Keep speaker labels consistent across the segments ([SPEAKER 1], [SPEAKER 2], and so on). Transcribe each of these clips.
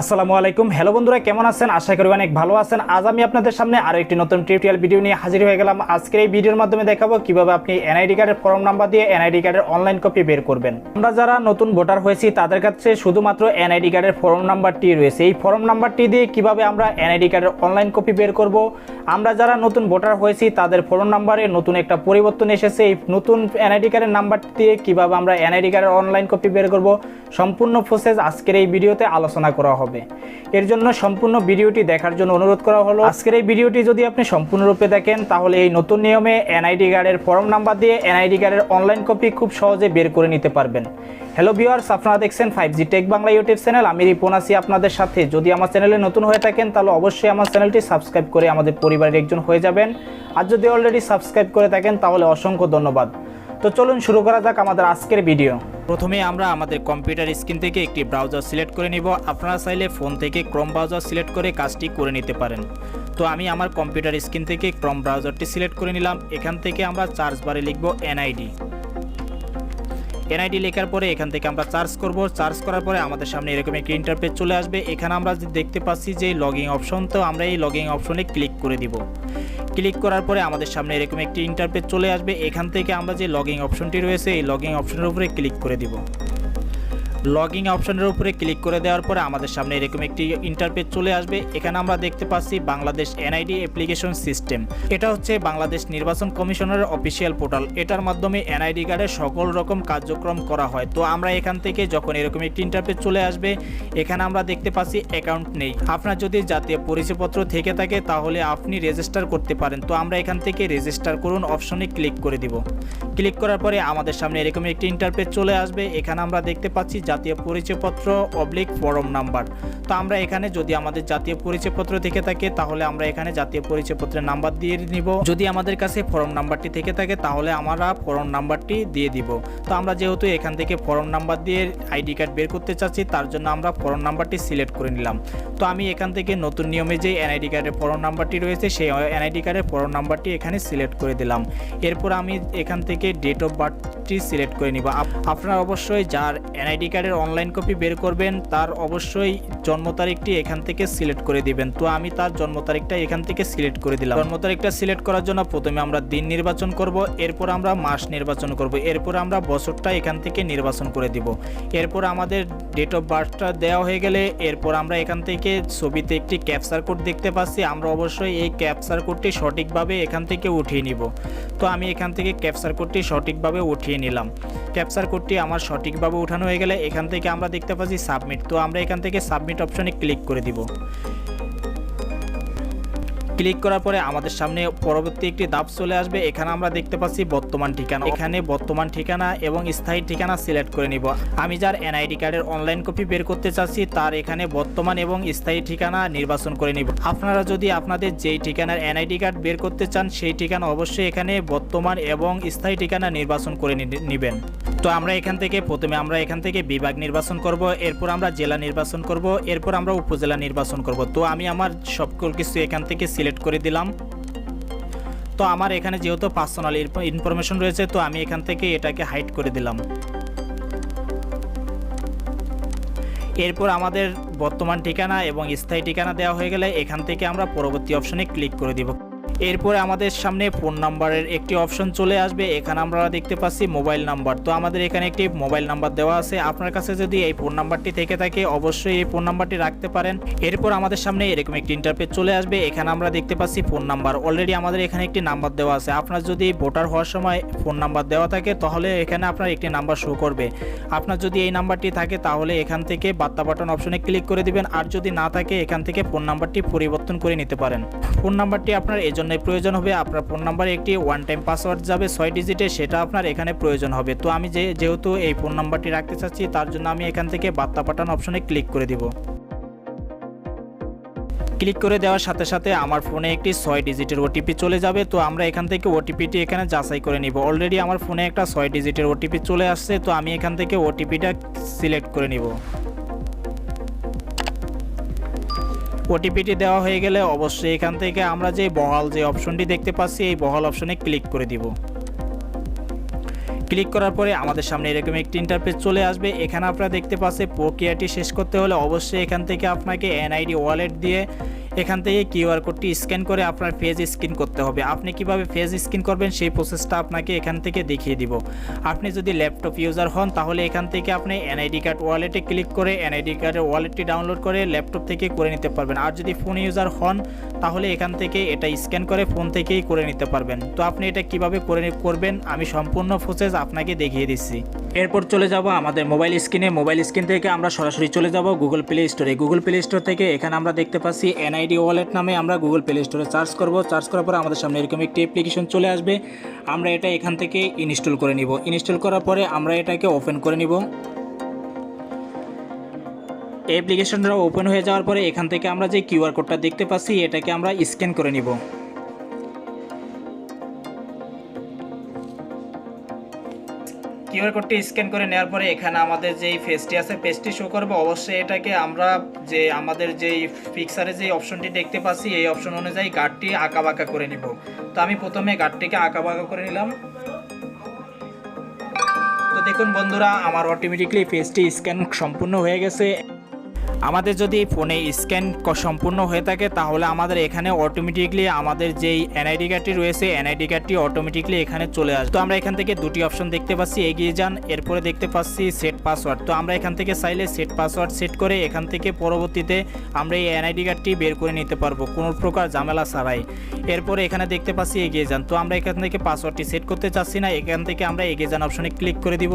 [SPEAKER 1] আসসালামু আলাইকুম। হ্যালো বন্ধুরা, কেমন আছেন? আশা করি অনেক ভালো আছেন। আজ আমি আপনাদের সামনে আরও একটি নতুন টিউটোরিয়াল ভিডিও নিয়ে হাজির হয়ে গেলাম। আজকের এই ভিডিওর মাধ্যমে দেখাবো কীভাবে আপনি এনআইডি কার্ডের ফর্ম নাম্বার দিয়ে এনআইডি কার্ডের অনলাইন কপি বের করবেন। আমরা যারা নতুন ভোটার হয়েছি, তাদের কাছে শুধুমাত্র এনআইডি কার্ডের ফর্ম নাম্বারটি রয়েছে। এই ফর্ম নাম্বারটি দিয়ে কীভাবে আমরা এনআইডি কার্ডের অনলাইন কপি বের করব? আমরা যারা নতুন ভোটার হয়েছি, তাদের ফর্ম নাম্বারে নতুন একটা পরিবর্তন এসেছে। এই নতুন এনআইডি কার্ডের নাম্বার দিয়ে কীভাবে আমরা এনআইডি কার্ডের অনলাইন কপি বের করব? সম্পূর্ণ প্রসেস আজকের এই ভিডিওতে আলোচনা করা হবে। এর জন্য সম্পূর্ণ ভিডিওটি দেখার জন্য অনুরোধ করা হলো। আজকের এই ভিডিওটি যদি আপনি সম্পূর্ণরূপে দেখেন, তাহলে এই নতুন নিয়মে এনআইডি কার্ডের ফর্ম নাম্বার দিয়ে এনআইডি কার্ডের অনলাইন কপি খুব সহজে বের করে নিতে পারবেন। হ্যালো ভিউয়ার্স, আপনারা দেখছেন five G tech Bangla YouTube channel. আমি রিপন আপনাদের সাথে। যদি আমার চ্যানেলে নতুন হয়ে থাকেন, তাহলে অবশ্যই আমার চ্যানেলটি সাবস্ক্রাইব করে আমাদের পরিবারের একজন হয়ে যাবেন। আর যদি অলরেডি সাবস্ক্রাইব করে থাকেন, তাহলে অসংখ্য ধন্যবাদ। তো চলুন শুরু করা যাক আমাদের আজকের ভিডিও প্রথমে আমরা আমাদের কম্পিউটার স্ক্রিন থেকে একটি ব্রাউজার সিলেক্ট করে নিব। আপনারা চাইলে ফোন থেকে ক্রম ব্রাউজার সিলেক্ট করে কাজটি করে নিতে পারেন। তো আমি আমার কম্পিউটার স্ক্রিন থেকে ক্রম ব্রাউজারটি সিলেক্ট করে নিলাম। এখান থেকে আমরা চার্জ বারে লিখব এনআইডি এনআইডি লেখার পরে এখান থেকে আমরা চার্জ করব। চার্জ করার পরে আমাদের সামনে এরকম একটি ইন্টারপেজ চলে আসবে। এখানে আমরা দেখতে পাচ্ছি যে লগিং অপশন তো আমরা এই লগিং অপশনে ক্লিক করে দিব। ক্লিক করার পরে আমাদের সামনে এরকম একটি ইন্টারপেজ চলে আসবে। এখান থেকে আমরা যে লগিং অপশনটি রয়েছে, এই লগিং অপশনের উপরে ক্লিক করে দিব। লগিং অপশনের উপরে ক্লিক করে দেওয়ার পরে আমাদের সামনে এরকম একটি ইন্টারপেজ চলে আসবে। এখানে আমরা দেখতে পাচ্ছি বাংলাদেশ এনআইডি অ্যাপ্লিকেশন সিস্টেম এটা হচ্ছে বাংলাদেশ নির্বাচন কমিশনের অফিসিয়াল পোর্টাল এটার মাধ্যমে এনআইডি কার্ডের সকল রকম কার্যক্রম করা হয়। তো আমরা এখান থেকে যখন এরকম একটি ইন্টারপেজ চলে আসবে, এখানে আমরা দেখতে পাচ্ছি অ্যাকাউন্ট নেই। আপনার যদি জাতীয় পরিচয়পত্র থেকে থাকে, তাহলে আপনি রেজিস্টার করতে পারেন। তো আমরা এখান থেকে রেজিস্টার করুন অপশনে ক্লিক করে দিব। ক্লিক করার পরে আমাদের সামনে এরকম একটি ইন্টারপেজ চলে আসবে। এখানে আমরা দেখতে পাচ্ছি জাতীয় পরিচয়পত্র অবলিক ফরম নাম্বার তো আমরা এখানে যদি আমাদের জাতীয় পরিচয়পত্র থেকে থাকে, তাহলে আমরা এখানে জাতীয় পরিচয়পত্রের নাম্বার দিয়ে নিব। যদি আমাদের কাছে ফর্ম নাম্বারটি থেকে থাকে, তাহলে আমরা ফর্ম নাম্বারটি দিয়ে দিব। তো আমরা যেহেতু এখান থেকে ফর্ম নাম্বার দিয়ে আইডি কার্ড বের করতে চাচ্ছি, তার জন্য আমরা ফর্ম নাম্বারটি সিলেক্ট করে নিলাম। তো আমি এখান থেকে নতুন নিয়মে যে এনআইডি কার্ডের ফর্ম নাম্বারটি রয়েছে, সেই এনআইডি কার্ডের ফর্ম নাম্বারটি এখানে সিলেক্ট করে দিলাম। এরপর আমি এখান থেকে ডেট অফ বার্থটি সিলেক্ট করে নিব। আপ- আপনারা অবশ্যই যার এনআইডি কার্ডের অনলাইন কপি বের করবেন, তার অবশ্যই জন্ম তারিখটি এখান থেকে সিলেক্ট করে দিবেন। তো আমি তার জন্ম তারিখটা এখান থেকে সিলেক্ট করে দিলাম। জন্ম তারিখটা সিলেক্ট করার জন্য প্রথমে আমরা দিন নির্বাচন করব, এরপর আমরা মাস নির্বাচন করব, এরপর আমরা বছরটা এখান থেকে নির্বাচন করে দিব। এরপর আমাদের ডেট অফ বার্থটা দেওয়া হয়ে গেলে, এরপর আমরা এখান থেকে ছবিতে একটি ক্যাপচার কোড দেখতে পাচ্ছি। আমরা অবশ্যই এই ক্যাপচার কোডটি সঠিকভাবে এখান থেকে উঠিয়ে নিব। তো আমি এখান থেকে ক্যাপচার কোডটি সঠিকভাবে উঠিয়ে নিলাম। ক্যাপচার কোডটি আমার সঠিকভাবে উঠানো হয়ে গেলে এখান থেকে আমরা দেখতে পাচ্ছি সাবমিট। তো আমরা এখান থেকে সাবমিট অপশনে ক্লিক করে দিব। ক্লিক করার পরে আমাদের সামনে পরবর্তী একটি ধাপ চলে আসবে। এখানে আমরা দেখতে পাচ্ছি বর্তমান ঠিকানা। এখানে বর্তমান ঠিকানা এবং স্থায়ী ঠিকানা সিলেক্ট করে নিব। আমি যার এনআইডি কার্ডের অনলাইন কপি বের করতে চাচ্ছি, তার এখানে বর্তমান এবং স্থায়ী ঠিকানা নির্বাচন করে নিব। আপনারা যদি আপনাদের যেই ঠিকানার এনআইডি কার্ড বের করতে চান, সেই ঠিকানা অবশ্যই এখানে বর্তমান এবং স্থায়ী ঠিকানা নির্বাচন করে নিবেন। তো আমরা এখান থেকে প্রথমে আমরা এখান থেকে বিভাগ নির্বাচন করব, এরপর আমরা জেলা নির্বাচন করব, এরপর আমরা উপজেলা নির্বাচন করব। তো আমি আমার সকল কিছু এখান থেকে সিলেক্ট করে দিলাম। তো আমার এখানে যেহেতু পার্সোনাল ইনফরমেশন রয়েছে, তো আমি এখান থেকে এটাকে হাইড করে দিলাম। এরপর আমাদের বর্তমান ঠিকানা এবং স্থায়ী ঠিকানা দেওয়া হয়ে গেলে এখান থেকে আমরা পরবর্তী অপশনে ক্লিক করে দিব। এরপরে আমাদের সামনে ফোন নাম্বারের একটি অপশন চলে আসবে। এখানে আমরা দেখতে পাচ্ছি মোবাইল নাম্বার। তো আমাদের এখানে একটি মোবাইল নাম্বার দেওয়া আছে। আপনার কাছে যদি এই ফোন নাম্বারটি থেকে থাকে, অবশ্যই এই ফোন নাম্বারটি রাখতে পারেন। এরপর আমাদের সামনে এরকম একটি ইন্টারপেজ চলে আসবে। এখানে আমরা দেখতে পাচ্ছি ফোন নাম্বার। অলরেডি আমাদের এখানে একটি নাম্বার দেওয়া আছে। আপনার যদি ভোটার হওয়ার সময় ফোন নাম্বার দেওয়া থাকে, তাহলে এখানে আপনার একটি নাম্বার শো করবে। আপনার যদি এই নাম্বারটি থাকে, তাহলে এখান থেকে বার্তা বাটন অপশনে ক্লিক করে দিবেন। আর যদি না থাকে, এখান থেকে ফোন নাম্বারটি পরিবর্তন করে নিতে পারেন। ফোন নাম্বারটি আপনার এই জন্যই প্রয়োজন হবে। আপনার ফোন নাম্বারে একটি ওয়ান টাইম পাসওয়ার্ড যাবে, ছয় ডিজিটে সেটা আপনার এখানে প্রয়োজন হবে। তো আমি যে, যেহেতু এই ফোন নাম্বারটি রাখতে চাচ্ছি, তার জন্য আমি এখান থেকে বার্তা পাঠান অপশনে ক্লিক করে দিব। ক্লিক করে দেওয়ার সাথে সাথে আমার ফোনে একটি ছয় ডিজিটের ওটিপি চলে যাবে। তো আমরা এখান থেকে ওটিপিটি এখানে যাচাই করে নিব। অলরেডি আমার ফোনে একটা ছয় ডিজিটের ওটিপি চলে আসছে, তো আমি এখান থেকে ওটিপিটা সিলেক্ট করে নিব। ওটিপিটি দেওয়া হয়ে গেলে অবশ্যই এখান থেকে আমরা যে বহাল যে অপশনটি দেখতে পাচ্ছি, এই বহাল অপশনে ক্লিক করে দিব। ক্লিক করার পরে আমাদের সামনে এরকম একটি ইন্টারফেস চলে আসবে। এখানে আপনারা দেখতে পাচ্ছেন প্রক্রিয়াটি শেষ করতে হলে অবশ্যই এখান থেকে আপনাকে এনআইডি ওয়ালেট দিয়ে এখান থেকে কিউআর কোডটি স্ক্যান করে আপনার ফেজ স্ক্যান করতে হবে। আপনি কীভাবে ফেজ স্ক্যান করবেন সেই প্রসেসটা আপনাকে এখান থেকে দেখিয়ে দিব। আপনি যদি ল্যাপটপ ইউজার হন, তাহলে এখান থেকে আপনি এনআইডি কার্ড ওয়ালেটে ক্লিক করে এনআইডি কার্ডের ওয়ালেটটি ডাউনলোড করে ল্যাপটপ থেকে করে নিতে পারবেন। আর যদি ফোন ইউজার হন, তাহলে এখান থেকে এটা স্ক্যান করে ফোন থেকেই করে নিতে পারবেন। তো আপনি এটা কীভাবে করে করবেন, আমি সম্পূর্ণ প্রসেস আপনাকে দেখিয়ে দিচ্ছি। এরপর চলে যাব আমাদের মোবাইল স্ক্রিনে মোবাইল স্ক্রিন থেকে আমরা সরাসরি চলে যাব গুগল প্লে স্টোরে গুগল প্লে স্টোর থেকে এখানে আমরা দেখতে পাচ্ছি এনআইডি ওয়ালেট নামে আমরা গুগল প্লে স্টোরে সার্চ করব। সার্চ করার পরে আমাদের সামনে এরকম একটি অ্যাপ্লিকেশন চলে আসবে। আমরা এটা এখান থেকে ইনস্টল করে নিব। ইনস্টল করার পরে আমরা এটাকে ওপেন করে নিব। অ্যাপ্লিকেশনটা ওপেন হয়ে যাওয়ার পরে এখান থেকে আমরা যে কিউআর কোডটা দেখতে পাচ্ছি, এটাকে আমরা স্ক্যান করে নিব। কিউআর কোডটি স্ক্যান করে নেওয়ার পরে এখানে আমাদের যেই ফেসটি আছে ফেসটি শো করবে। অবশ্যই এটাকে আমরা যে আমাদের যেই পিকচারে যে অপশনটি দেখতে পাচ্ছি, এই অপশন অনুযায়ী গার্ডটি আঁকা বাঁকা করে নিব। তো আমি প্রথমে গার্ডটিকে আঁকা বাঁকা করে নিলাম। তো দেখুন বন্ধুরা, আমার অটোমেটিকলি ফেসটি স্ক্যান সম্পূর্ণ হয়ে গেছে। আমাদের যদি ফোনে স্ক্যান সম্পূর্ণ হয়ে থাকে, তাহলে আমাদের এখানে অটোমেটিকলি আমাদের যেই এনআইডি কার্ডটি রয়েছে এনআইডি কার্ডটি অটোমেটিকলি এখানে চলে আসবে। তো আমরা এখান থেকে দুটি অপশন দেখতে পাচ্ছি, এগিয়ে যান, এরপরে দেখতে পাচ্ছি সেট পাসওয়ার্ড তো আমরা এখান থেকে চাইলে সেট পাসওয়ার্ড সেট করে এখান থেকে পরবর্তীতে আমরা এই এনআইডি কার্ডটি বের করে নিতে পারব, কোনো প্রকার ঝামেলা ছাড়াই। এরপরে এখানে দেখতে পাচ্ছি এগিয়ে যান। তো আমরা এখান থেকে পাসওয়ার্ডটি সেট করতে চাচ্ছি না, এখান থেকে আমরা এগিয়ে যান অপশনে ক্লিক করে দিব।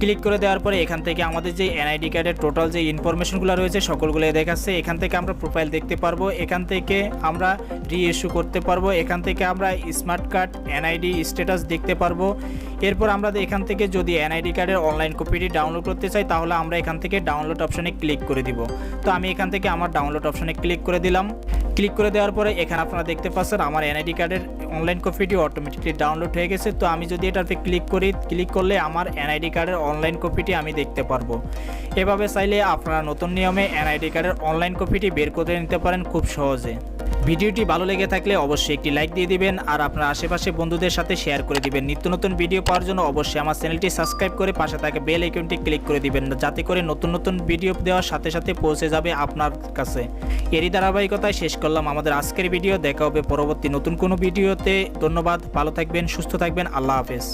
[SPEAKER 1] ক্লিক করে দেওয়ার পরে এখান থেকে আমাদের যে এনআইডি কার্ডের টোটাল যে ইনফরমেশনগুলো রয়েছে সকলগুলো দেখাচ্ছে। এখান থেকে আমরা প্রোফাইল দেখতে পারব। এখান থেকে আমরা রি ইস্যু করতে পারব। এখান থেকে আমরা স্মার্ট কার্ড এনআইডি স্ট্যাটাস দেখতে পারব। এরপর আমরা এখান থেকে যদি এনআইডি কার্ডের অনলাইন কপিটি ডাউনলোড করতে চাই, তাহলে আমরা এখান থেকে ডাউনলোড অপশনে ক্লিক করে দিব। তো আমি এখান থেকে আমার ডাউনলোড অপশনে ক্লিক করে দিলাম। ক্লিক করে দেওয়ার পরে এখানে আপনারা দেখতে পাচ্ছেন আমার এনআইডি কার্ডের অনলাইন কপিটি অটোমেটিকলি ডাউনলোড হয়ে গেছে। তো আমি যদি এটাতে ক্লিক করি ক্লিক করলে আমার এনআইডি কার্ডের অনলাইন কপিটি আমি দেখতে পারব। এভাবে চাইলে আপনারা নতুন নিয়মে এনআইডি কার্ডের অনলাইন কপিটি বের করে নিতে পারেন খুব সহজে। ভিডিওটি ভালো লেগে থাকলে অবশ্যই একটি লাইক দিয়ে দিবেন আর আপনার আশেপাশে বন্ধুদের সাথে শেয়ার করে দিবেন। নিত্য নতুন ভিডিও পাওয়ার জন্য অবশ্যই আমার চ্যানেলটি সাবস্ক্রাইব করে পাশে থাকা বেল আইকনটি ক্লিক করে দিবেন, যাতে করে নতুন নতুন ভিডিও দেওয়ার সাথে সাথে পৌঁছে যাবে আপনার কাছে। এরই ধারাবাহিকতায় শেষ করলাম আমাদের আজকের ভিডিও। দেখা হবে পরবর্তী নতুন কোনো ভিডিওতে। ধন্যবাদ, ভালো থাকবেন, সুস্থ থাকবেন, আল্লাহ হাফেজ।